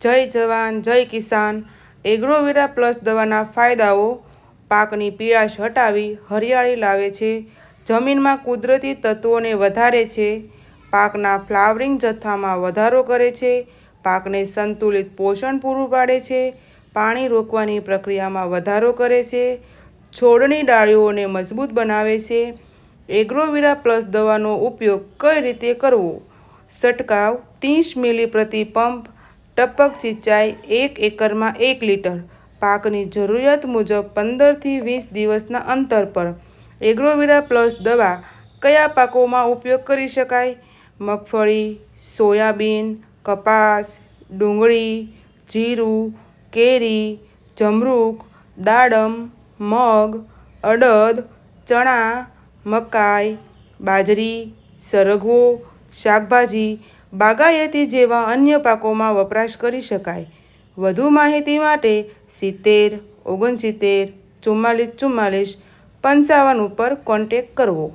જય જવાન, જય કિસાન. એગ્રોવેરા પ્લસ દવાના ફાયદાઓ. પાકની પીળાશ હટાવી હરિયાળી લાવે છે. જમીનમાં કુદરતી તત્વોને વધારે છે. પાકના ફ્લાવરિંગ જથ્થામાં વધારો કરે છે. પાકને સંતુલિત પોષણ પૂરું પાડે છે. પાણી રોકવાની પ્રક્રિયામાં વધારો કરે છે. છોડની ડાળીઓને મજબૂત બનાવે છે. એગ્રોવિરા પ્લસ દવાનો ઉપયોગ કઈ રીતે કરવો? છંટકાવ, ત્રીસ મિલી પ્રતિ પંપ ટપક સિંચાઈ એક એકરમાં એક લીટર. પાકની જરૂરિયાત મુજબ પંદરથી વીસ દિવસના અંતર પર એગ્રોવિરા પ્લસ દવા કયા પાકોમાં ઉપયોગ કરી શકાય? મગફળી, સોયાબીન, કપાસ, ડુંગળી, જીરું, કેરી, જમરૂક, દાડમ, મગ, અડદ, ચણા, મકાઈ, બાજરી, સરગવો, શાકભાજી બાગાયતી જેવા અન્ય પાકોમાં વપરાશ કરી શકાય. વધુ માહિતી માટે સિત્તેર, ઓગણસિત્તેર ચુમ્માલીસ ચુમ્માલીસ પંચાવન ઉપર કોન્ટેક કરવો.